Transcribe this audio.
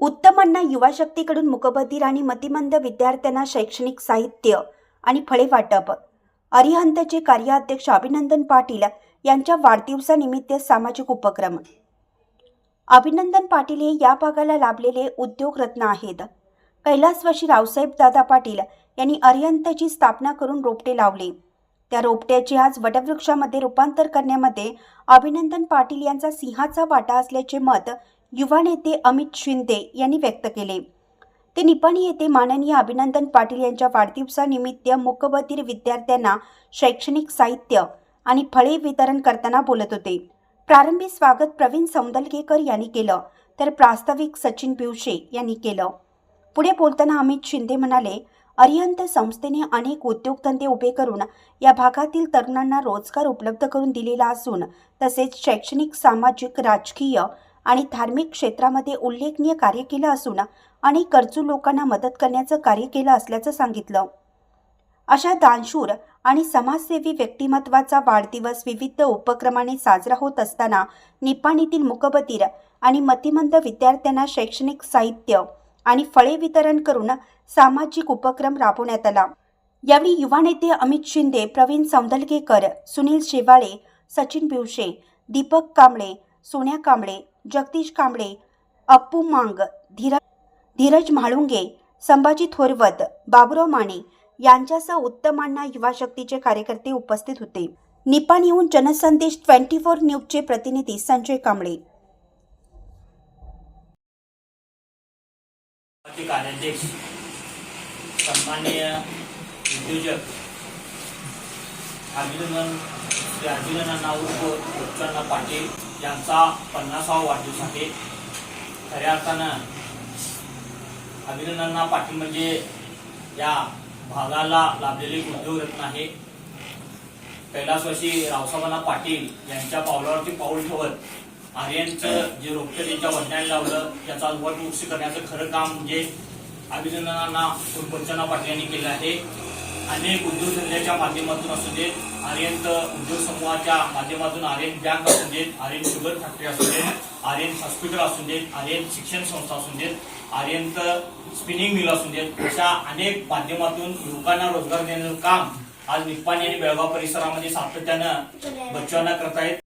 उत्तमांना युवाशक्तीकडून युवा शक्तीकडून मुकबधीर आणि मतिमंद विद्यार्थ्यांना शैक्षणिक साहित्य आणि फळे वाटप. अरिहंतचे कार्याध्यक्ष अभिनंदन पाटील यांच्या वाढदिवसानिमित्त सामाजिक उपक्रम. अभिनंदन पाटील हे या भागाला लाभलेले उद्योगरत्न आहेत. कैलासवाशी रावसाहेब दादा पाटील यांनी अरिहंतची स्थापना करून रोपटे लावले. त्या रोपट्याचे आज वटवृक्षामध्ये रूपांतर करण्यामध्ये अभिनंदन पाटील यांचा सिंहाचा वाटा असल्याचे मत युवा नेते अमित शिंदे यांनी व्यक्त केले. ते निपाणी येथे माननीय अभिनंदन पाटील यांच्या वाढदिवसानिमित्त मुकबधीर विद्यार्थ्यांना शैक्षणिक साहित्य आणि फळे वितरण करताना बोलत होते. प्रारंभी स्वागत प्रवीण सौंदलगेकर यांनी केलं तर प्रास्ताविक सचिन पिवशे यांनी केलं. पुढे बोलताना अमित शिंदे म्हणाले अरिहंत संस्थेने अनेक उद्योगधंदे उभे करून या भागातील तरुणांना रोजगार उपलब्ध करून दिलेला असून तसेच शैक्षणिक सामाजिक राजकीय आणि धार्मिक क्षेत्रामध्ये उल्लेखनीय कार्य केलं असून अनेक गरजू लोकांना मदत करण्याचं कार्य केलं असल्याचं सांगितलं. अशा दानशूर आणि समाजसेवी व्यक्तिमत्वाचा वाढदिवस विविध उपक्रमाने साजरा होत असताना निपाणीतील मुकबधीर आणि मतिमंद विद्यार्थ्यांना शैक्षणिक साहित्य आणि फळे वितरण करून सामाजिक उपक्रम राबवण्यात आला. यावेळी युवा नेते अमित शिंदे प्रवीण सौंदलगेकर सुनील शेवाळे सचिन बिवशे दीपक कांबळे सोन्या कांबळे जगदीश कांबळे अप्पू मांग धीरज धीरज म्हाळुंगे संभाजी थोरवत बाबुराव माने यांच्यासह उत्तमांना युवा शक्तीचे कार्यकर्ते उपस्थित होते. निपाण येऊन जनसंदेश ट्वेंटी फोर न्यूजचे प्रतिनिधी संजय कांबळे. कार्याध्यक्ष उद्योजक अभिनंदन श्री अभिनंदन उर्फ उत्पन्न पाटील यांचा पन्नासावा वाढदिवस आहे. खऱ्या अर्थानं अभिनंदना पाटील म्हणजे या भागाला लाभलेले उद्योगरत्न आहे. कैलासवासी रावसाहेबांना पाटील यांच्या पावलावरती पाऊल ठेवत आर्यांचं जे रोपटे त्यांच्या वडिलांनी लावलं त्याचा वटवृक्ष करण्याचं खरं काम म्हणजे अभिनंदनांना बच्चना पाटील यांनी केलं आहे. अनेक उद्योगधंद्याच्या माध्यमातून असू देत आर्यंत उद्योग समूहाच्या माध्यमातून आर्यन बँक असू देत आर्यन शुगर फॅक्टरी असू देत आर्यन हॉस्पिटल असू देत आर्यन शिक्षण संस्था असू देत आर्यंत स्पिनिंग मिल असू देत अशा अनेक माध्यमातून युवकांना रोजगार देण्याचं काम आज निप्पाणी आणि बेळगाव परिसरामध्ये सातत्यानं बच्चांना करतायत.